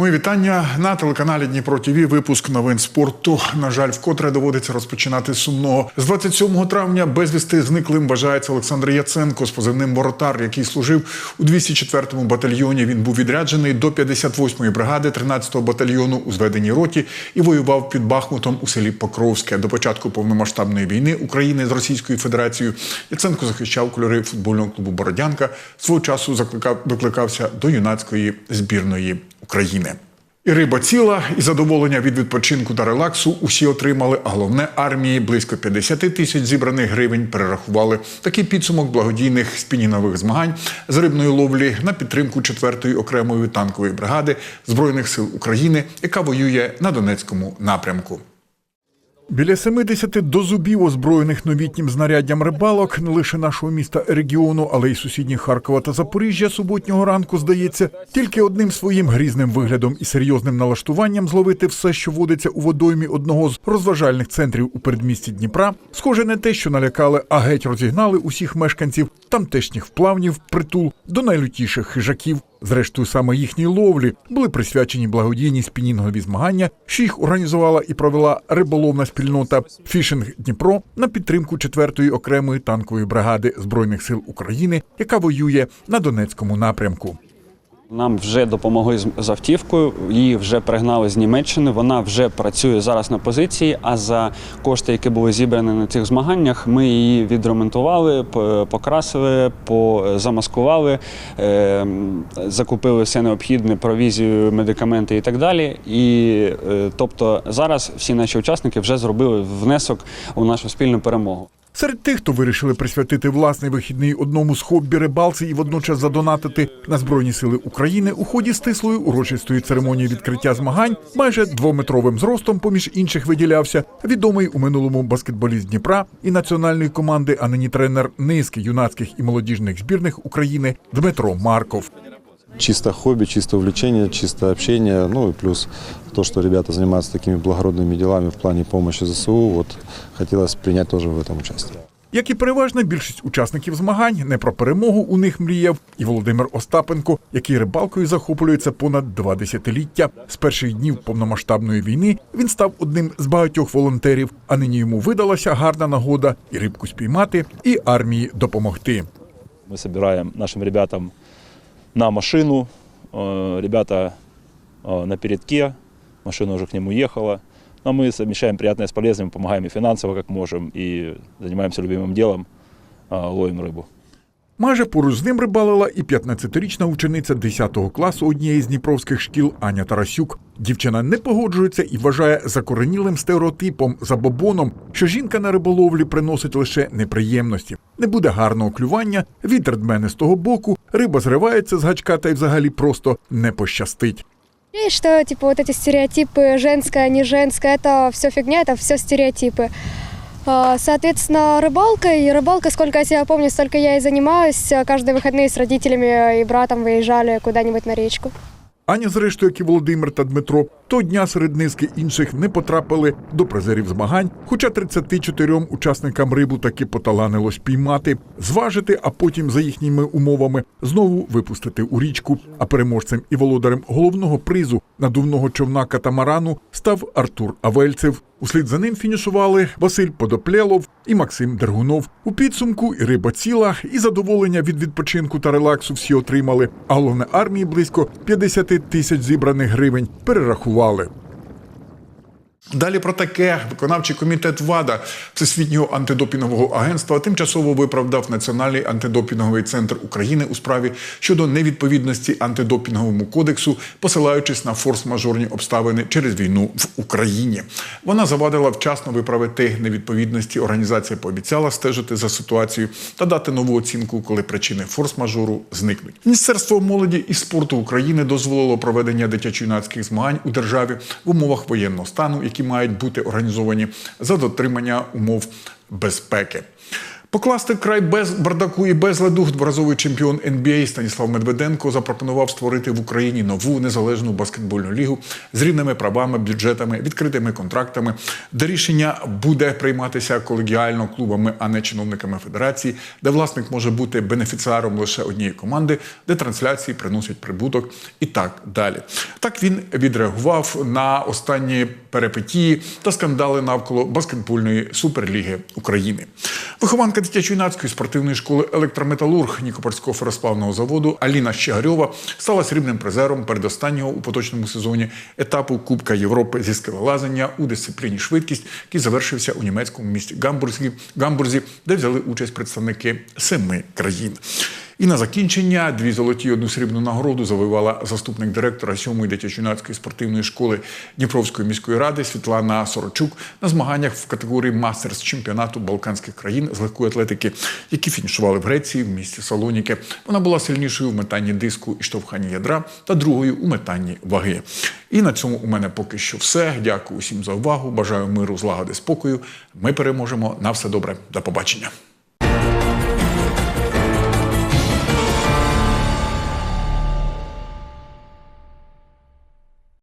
Мої вітання на телеканалі Дніпро ТВ. Випуск новин спорту. На жаль, вкотре доводиться розпочинати сумного. З 27 травня безвісти зниклим вважається Олександр Яценко з позивним воротар, який служив у 204-му батальйоні. Він був відряджений до 58-ї бригади 13-го батальйону у зведеній роті і воював під Бахмутом у селі Покровське. До початку повномасштабної війни України з Російською Федерацією Яценко захищав кольори футбольного клубу Бородянка. Свого часу закликав викликався до юнацької збірної України. І риба ціла, і задоволення від відпочинку та релаксу усі отримали. А головне армії близько 50 тисяч зібраних гривень перерахували. Такий підсумок благодійних спінінгових змагань з рибної ловлі на підтримку 4-ї окремої танкової бригади збройних сил України, яка воює на Донецькому напрямку. Біля 70 до зубів озброєних новітнім знаряддям рибалок не лише нашого міста регіону, але й сусідніх Харкова та Запоріжжя суботнього ранку здається тільки одним своїм грізним виглядом і серйозним налаштуванням зловити все, що водиться у водоймі одного з розважальних центрів у передмісті Дніпра, схоже не те, що налякали, а геть розігнали усіх мешканців тамтешніх вплавнів притул до найлютіших хижаків. Зрештою, саме їхній ловлі були присвячені благодійні спінінгові змагання, що їх організувала і провела риболовна спільнота Фішинг Дніпро на підтримку 4-ї окремої танкової бригади збройних сил України, яка воює на Донецькому напрямку. Нам вже допомогли з- автівкою, її вже пригнали з Німеччини. Вона вже працює зараз на позиції. А за кошти, які були зібрані на цих змаганнях, ми її відремонтували, покрасили, по- замаскували, е, закупили все необхідне, провізію, медикаменти і так далі. І е, тобто зараз всі наші учасники вже зробили внесок у нашу спільну перемогу. Серед тих, хто вирішили присвятити власний вихідний одному з хобі рибалці і водночас задонатити на Збройні Сили України у ході стислої урочистої церемонії відкриття змагань, майже двометровим зростом поміж інших виділявся відомий у минулому баскетболіст Дніпра і національної команди, а нині тренер низки юнацьких і молодіжних збірних України Дмитро Марков Чисто хобби, чисто увлечение, чисто общение, ну и плюс то, что ребята занимаются такими благородными делами в плане помощи ЗСУ, вот хотелось принять тоже в этом участие. Як і переважна більшість учасників змагань, не про перемогу у них мріяв і Володимир Остапенко, який рибалкою захоплюється понад два десятиліття. З перших днів повномасштабної війни він став одним з багатьох волонтерів, а нині йому видалася гарна нагода і рибку спіймати, і армії допомогти. Мы собираем нашим ребятам на машину. Э, Ребята э, на передке, машина уже к нему ехала. Но мы совмещаем приятное с полезным, помогаем и финансово, как можем, и занимаемся любимым делом, э, ловим рыбу. Майже поруч з ним рибалила і 15-річна учениця 10 класу однієї з дніпровських шкіл Аня Тарасюк. Дівчина не погоджується і вважає закоренілим стереотипом забобоном, що жінка на риболовлі приносить лише неприємності. Не буде гарного клювання, вітер дмене з того боку, риба зривається з гачка та й взагалі просто не пощастить. И что, типа, вот эти стереотипы женское, не женское, это все фигня, это все стереотипы. А, Соответственно, рыбалка и рыбалка, сколько я себя помню, столько я и занимаюсь. Каждые выходные с родителями и братом выезжали куда-нибудь на речку. Аня, зрештою, як і Володимир та Дмитро, того дня серед низки інших не потрапили до призерів змагань, хоча 34 учасникам рибу таки поталанилось піймати, зважити, а потім за їхніми умовами знову випустити у річку. А переможцем і володарем головного призу надувного човна катамарану став Артур Авельцев. Услід за ним фінішували Василь Подоплєлов і Максим Дергунов. У підсумку і риба ціла, і задоволення від відпочинку та релаксу всі отримали. А головне армії близько 50 тисяч зібраних гривень перерахували. wallet. Далі про таке виконавчий комітет ВАДА Всесвітнього антидопінгового агентства тимчасово виправдав Національний антидопінговий центр України у справі щодо невідповідності антидопінговому кодексу, посилаючись на форс-мажорні обставини через війну в Україні. Вона завадила вчасно виправити невідповідності. Організація пообіцяла стежити за ситуацією та дати нову оцінку, коли причини форс-мажору зникнуть. Міністерство молоді і спорту України дозволило проведення дитячо-юнацьких змагань у державі в умовах воєнного стану, які мають бути організовані за дотримання умов безпеки. Покласти край без бардаку і безладу дворазовий чемпіон NBA Станіслав Медведенко запропонував створити в Україні нову незалежну баскетбольну лігу з рівними правами, бюджетами, відкритими контрактами, де рішення буде прийматися колегіально клубами, а не чиновниками федерації, де власник може бути бенефіціаром лише однієї команди, де трансляції приносять прибуток і так далі. Так він відреагував на останні перипетії та скандали навколо баскетбольної суперліги України. Вихованка дитячо-юнацької спортивної школи електрометалург Нікопольського феросплавного заводу Аліна Щегарьова стала срібним призером передостаннього у поточному сезоні етапу Кубка Європи зі скелелазання у дисципліні швидкість, який завершився у німецькому місті Гамбурзі, Гамбурзі, де взяли участь представники семи країн. І на закінчення дві золоті одну срібну нагороду завоювала заступник директора сьомої дитячо-юнацької спортивної школи Дніпровської міської ради Світлана Сорочук на змаганнях в категорії мастерс чемпіонату Балканських країн з легкої атлетики, які фінішували в Греції в місті Салоніки. Вона була сильнішою в метанні диску і штовханні ядра та другою у метанні ваги. І на цьому у мене поки що все. Дякую усім за увагу. Бажаю миру, злагоди, спокою. Ми переможемо. На все добре. До побачення.